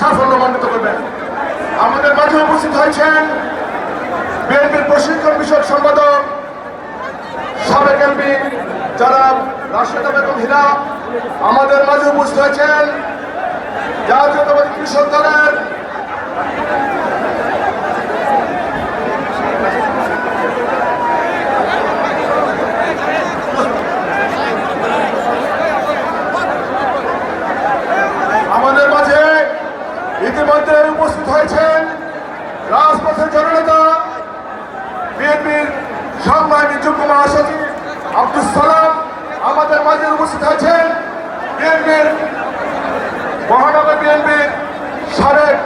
সাফল্যমণ্ডিত করবেন। আমাদের মাঝে উপস্থিত হয়েছেন বিএনপির প্রশিক্ষণ বিষয়ক সম্পাদক, সাবেক এমপি যারা রাষ্ট্রীয় বেগম হীরা আমাদের মাঝে উপস্থিত হয়েছেন জাতীয়তাবাদী কৃষক দলের আমাদের মাঝে ইতিমধ্যে উপস্থিত হয়েছেন রাজপথের জননেতা বিএনপির সংগ্রামী যুগ্ম মহাসচিব আব্দুল সালাম আমাদের মাঝে উপস্থিত হয়েছেন বিএনপির মহানগর বিএনপির সাবেক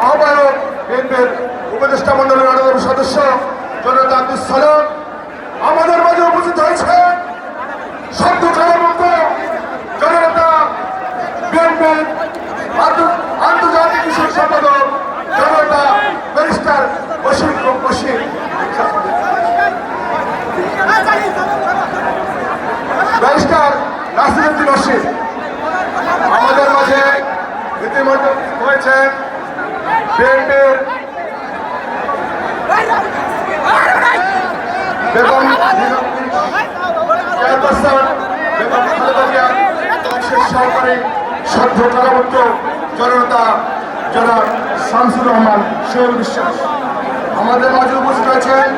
আহ্বায়ক বিএনপির উপদেষ্টা মন্ডলের অন্যতম সদস্য জনতা আব্দুল সালাম আমাদের মাঝে উপস্থিত হয়েছেন শব্দ মুক্ত জননেতা বিএনপির আন্তর্জাতিক কৃষক সম্পাদক নাসিরুদ্দিন আমাদের মাঝে ইতিমধ্যে হয়েছেন বিএনপির বেগম চেয়ারপারসন বেগম খালেদা জনাব শামসুর রহমান সোহেল বিশ্বাস। আমাদের মাঝে উপস্থিত আছেন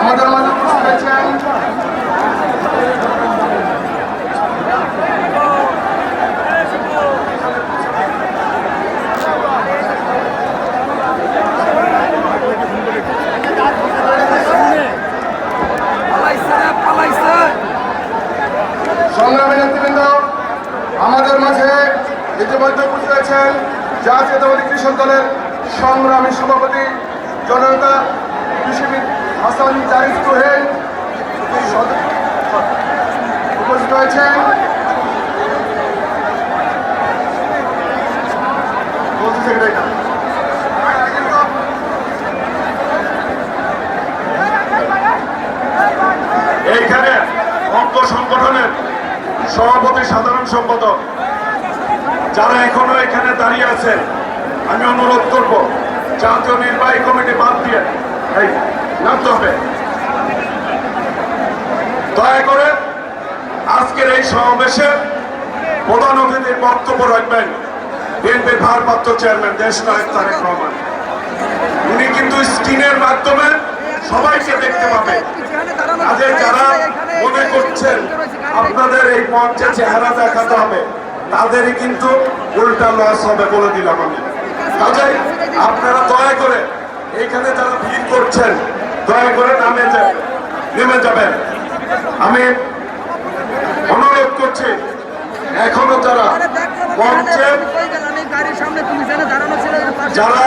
আমাদের মাঝে উপস্থিত আছেন পালাইছে রে, পালাইছে সংগ্রামী নেতৃবৃন্দ আমাদের মাঝে ইতিমধ্যে আছেন জাতীয়তাবাদী কৃষক দলের সংগ্রামী সভাপতি জনতা কৃষিবিদ হাসান তোহেল সদ- উপস্থিত হয়েছেন এইখানে অঙ্গ সংগঠনের সভাপতি সাধারণ সম্পাদক, যারা এখনও এখানে দাঁড়িয়ে আছেন, আমি অনুরোধ করব, জাতীয় নির্বাহী কমিটি বাদ দিয়ে, এই, নামতে হবে। দয়া করে আজকের এই সমাবেশে প্রধান অতিথির বক্তব্য রাখবেন বিএনপির ভারপ্রাপ্ত চেয়ারম্যান দেশ নায়ক তারেক রহমান। উনি কিন্তু স্ক্রিনের মাধ্যমে সবাইকে দেখতে পাবে। আজকে যারা মনে করছেন আপনাদের এই মঞ্চে চেহারা দেখাতে হবে তাদেরই কিন্তু উল্টা লস হবে বলে দিলাম আমি কাজে আপনারা দয়া করে এখানে যারা ভিড় করছেন দয়া করে নামে যাবেন নেমে যাবেন আমি অনুরোধ করছি এখনও যারা মঞ্চে যারা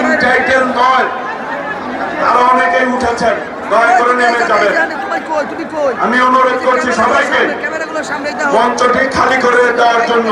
ইনটাইটেল নয় তারা অনেকেই উঠেছেন দয়া করে নেমে যাবেন আমি অনুরোধ করছি সবাইকে মঞ্চটি খালি করে দেওয়ার জন্য।